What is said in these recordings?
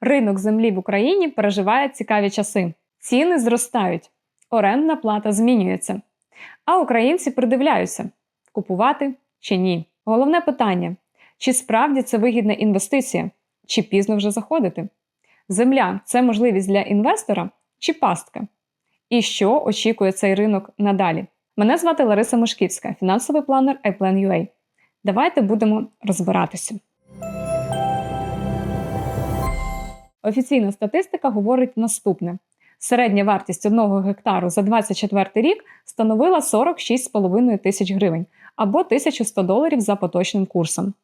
Ринок землі в Україні переживає цікаві часи. Ціни зростають, орендна плата змінюється. А українці придивляються, купувати чи ні. Головне питання: чи справді це вигідна інвестиція, чи пізно вже заходити? Земля це можливість для інвестора чи пастка? І що очікує цей ринок надалі? Мене звати Лариса Мишківська, фінансовий планер iPlan.ua. Давайте будемо розбиратися. Офіційна статистика говорить наступне: середня вартість одного гектару за 24 рік становила 46,5 тисяч гривень або 1100 доларів за поточним курсом.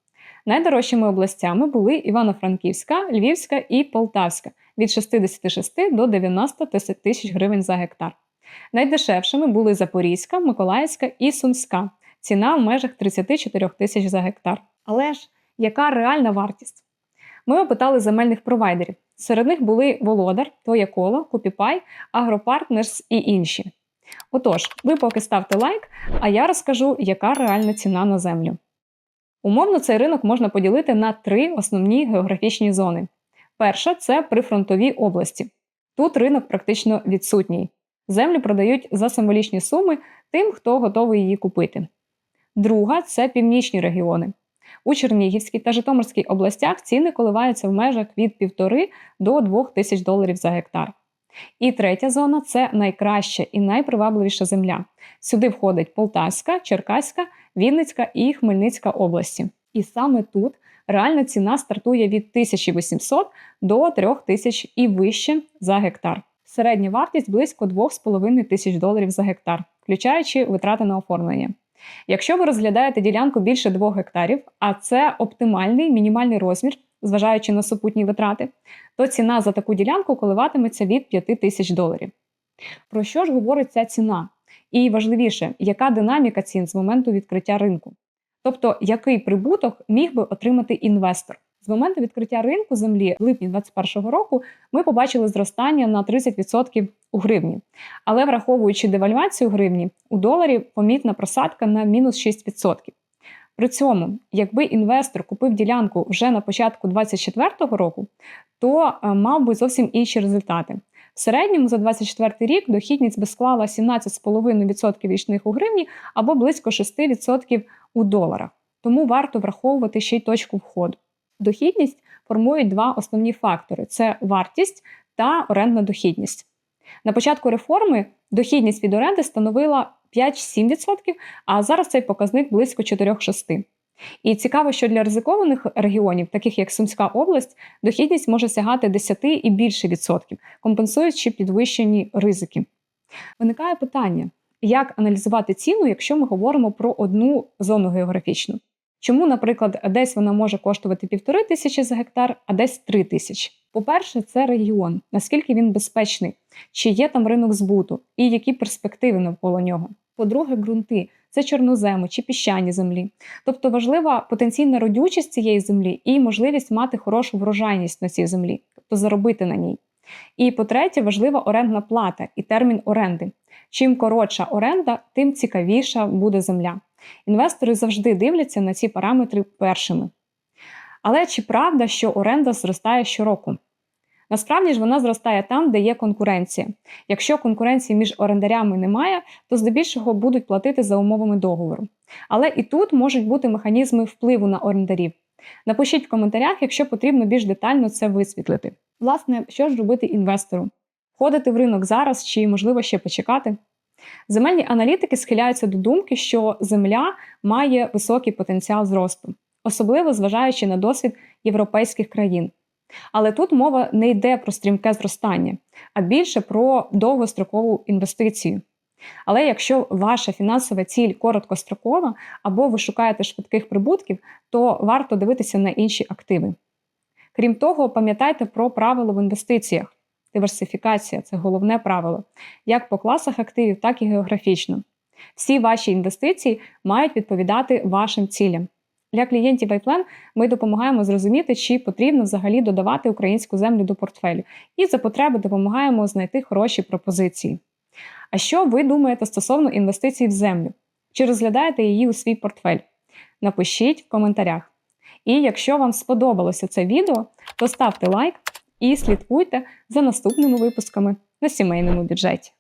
Найдорожчими областями були Івано-Франківська, Львівська і Полтавська від 66 до 90 тисяч гривень за гектар. Найдешевшими були Запорізька, Миколаївська і Сумська. Ціна в межах 34 тисяч за гектар. Але ж яка реальна вартість? Ми опитали земельних провайдерів. Серед них були Володар, Твоє коло, Купіпай, Агропартнерс і інші. Отож, ви поки ставте лайк, а я розкажу, яка реальна ціна на землю. Умовно, цей ринок можна поділити на три основні географічні зони. Перша це прифронтові області. Тут ринок практично відсутній. Землю продають за символічні суми тим, хто готовий її купити. Друга це північні регіони. У Чернігівській та Житомирській областях ціни коливаються в межах від 1,5 до 2 тисяч доларів за гектар. І третя зона це найкраща і найпривабливіша земля. Сюди входить Полтавська, Черкаська, Вінницька і Хмельницька області. І саме тут реальна ціна стартує від 1800 до 3000 і вище за гектар. Середня вартість близько 2,5 тисяч доларів за гектар, включаючи витрати на оформлення. Якщо ви розглядаєте ділянку більше 2 гектарів, а це оптимальний мінімальний розмір, зважаючи на супутні витрати, то ціна за таку ділянку коливатиметься від 5 тисяч доларів. Про що ж говорить ця ціна? І важливіше, яка динаміка цін з моменту відкриття ринку? Тобто, який прибуток міг би отримати інвестор? З моменту відкриття ринку землі в липні 2021 року ми побачили зростання на 30% у гривні. Але враховуючи девальвацію гривні, у доларі помітна просадка на мінус 6%. При цьому, якби інвестор купив ділянку вже на початку 2024 року, то е, мав би зовсім інші результати. В середньому за 2024 рік дохідність би склала 17,5% річних у гривні або близько 6% у доларах. Тому варто враховувати ще й точку входу. Дохідність формують два основні фактори: це вартість та орендна дохідність. На початку реформи дохідність від оренди становила 5-7%, а зараз цей показник близько 4-6%. І цікаво, що для ризикованих регіонів, таких як Сумська область, дохідність може сягати 10 і більше відсотків, компенсуючи підвищені ризики. Виникає питання, як аналізувати ціну, якщо ми говоримо про одну зону географічну. Чому, наприклад, десь вона може коштувати півтори тисячі за гектар, а десь три тисячі? По-перше, це регіон, наскільки він безпечний, чи є там ринок збуту, і які перспективи навколо нього. По-друге, ґрунти це чорноземи чи піщані землі. Тобто важлива потенційна родючість цієї землі і можливість мати хорошу врожайність на цій землі, тобто заробити на ній. І по-третє, важлива орендна плата і термін оренди. Чим коротша оренда, тим цікавіша буде земля. Інвестори завжди дивляться на ці параметри першими. Але чи правда, що оренда зростає щороку? Насправді ж вона зростає там, де є конкуренція. Якщо конкуренції між орендарями немає, то здебільшого будуть платити за умовами договору. Але і тут можуть бути механізми впливу на орендарів. Напишіть в коментарях, якщо потрібно більш детально це висвітлити. Власне, що ж робити інвестору? Входити в ринок зараз чи, можливо, ще почекати? Земельні аналітики схиляються до думки, що земля має високий потенціал зросту, особливо зважаючи на досвід європейських країн. Але тут мова не йде про стрімке зростання, а більше про довгострокову інвестицію. Але якщо ваша фінансова ціль короткострокова або ви шукаєте швидких прибутків, то варто дивитися на інші активи. Крім того, пам'ятайте про правила в інвестиціях. Диверсифікація це головне правило, як по класах активів, так і географічно. Всі ваші інвестиції мають відповідати вашим цілям. Для клієнтів iPlan ми допомагаємо зрозуміти, чи потрібно взагалі додавати українську землю до портфелю, і за потреби допомагаємо знайти хороші пропозиції. А що ви думаєте стосовно інвестицій в землю? Чи розглядаєте її у свій портфель? Напишіть в коментарях. І якщо вам сподобалося це відео, то ставте лайк і слідкуйте за наступними випусками на сімейному бюджеті.